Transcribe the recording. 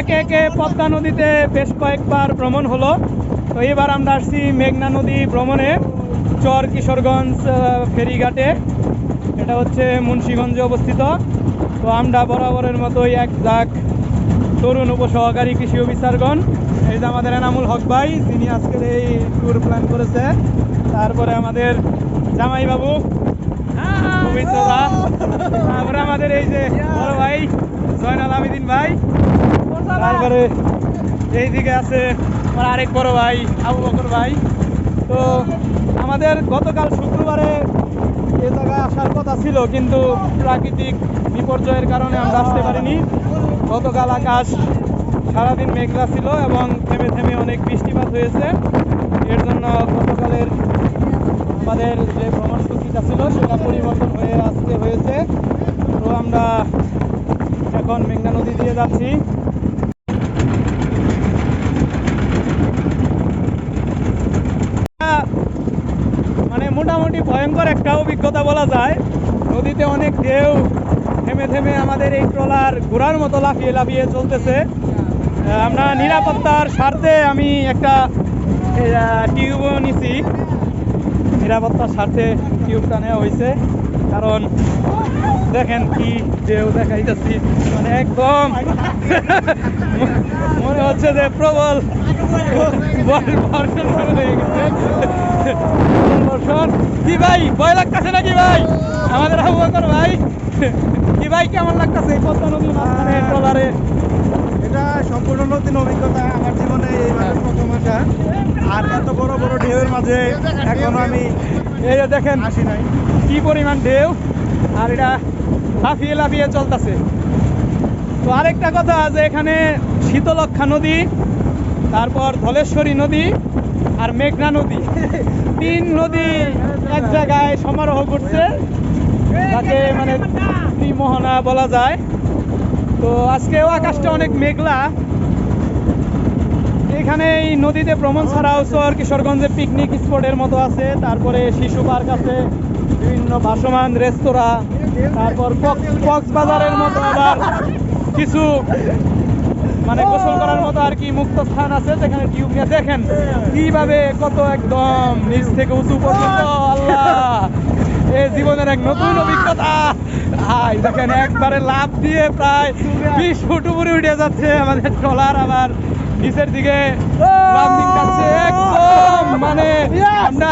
একে একে পদ্মা নদীতে বেশ কয়েকবার ভ্রমণ হলো। তো এবার আমরা আসছি মেঘনা নদী ভ্রমণে চর কিশোরগঞ্জ ফেরিঘাটে। এটা হচ্ছে মুন্সীগঞ্জে অবস্থিত। তো আমরা বরাবরের মতোই এক ঝাঁক তরুণ উপসহকারী কৃষি অফিসারগণ। এই যে আমাদের এনামুল হক ভাই যিনি আজকের এই ট্যুর প্ল্যান করেছে তারপরে আমাদের জামাই বাবু পবিত্র তারপরে আমাদের এই যে বড় ভাই জয়নাল আবেদিন ভাই। তারপরে এইদিকে আছে আমার আরেক বড় ভাই, আবু বকর ভাই। তো আমাদের গতকাল শুক্রবারে এ জায়গায় আসার কথা ছিল, কিন্তু প্রাকৃতিক বিপর্যয়ের কারণে আমরা আসতে পারিনি। গতকাল আকাশ সারাদিন মেঘলা ছিল এবং থেমে থেমে অনেক বৃষ্টিপাত হয়েছে। এর জন্য গতকালের আমাদের যে ভ্রমণসূচিটা ছিল, সেটা পরিবর্তন হয়ে আজকে হয়েছে। তো আমরা এখন মেঘনা নদী দিয়ে যাচ্ছি মানে মোটামুটি ভয়ঙ্কর একটা অভিজ্ঞতা বলা যায়। নদীতে অনেক ঢেউ, থেমে থেমে আমাদের এই ট্রলার ঘোড়ার মতো লাফিয়ে লাফিয়ে চলতেছে। আমরা নিরাপত্তার স্বার্থে আমি একটা টিউবও নিছি। নিরাপত্তার স্বার্থে টিউবটা নেওয়া হয়েছে। কারণ দেখেন কি ঢেউ দেখাইতেছি। মানে একদম মনে হচ্ছে যে প্রবল বর্ষণ হয়ে গেছে। কি ভাই ভয় লাগতেছে নাকি ভাই? আমাদের আবু বকর ভাই। কি ভাই কেমন লাগতেছে পদ্মা নদীর মাঝখানে ট্রলারে এটা সম্পূর্ণ নতুন অভিজ্ঞতা আমার জীবনে এইভাবে প্রথম আসা। আর এত বড় বড় ঢেউয়ের মাঝে এখনও আমি এই দেখেন আসি নাই। কি পরিমাণ ঢেউ। আর এটা লাফিয়ে লাফিয়ে চলতেছে। তো আরেকটা কথা যে এখানে শীতলক্ষা নদী তারপর ধলেশ্বরী নদী আর মেঘনা নদী। তিন নদী এক জায়গায় সমারোহ করছে তাকে মানে ত্রিমোহনা বলা যায়। তো আজকেও আকাশটা অনেক মেঘলা। এখানে এই নদীতে ভ্রমণ ছাড়াও চর কিশোরগঞ্জে পিকনিক স্পটের মতো আছে। তারপরে শিশু পার্ক আছে, বিভিন্ন ভাসমান রেস্তোরাঁ, তারপর কক্স- কক্সবাজারের মতো আবার কিছু মানে মতো আর কি মুক্ত স্থান আছে যেখানে টিউব নিয়ে দেখেন কীভাবে কত একদম নিচ থেকে উঁচু পর্যন্ত আল্লাহ! এ জীবনের এক নতুন অভিজ্ঞতা। হাই দেখেন একবারে লাভ দিয়ে প্রায় বিশ ফুট উপরে উঠে যাচ্ছে আমাদের ট্রলার আবার নিচের দিকে একদম মানে আমরা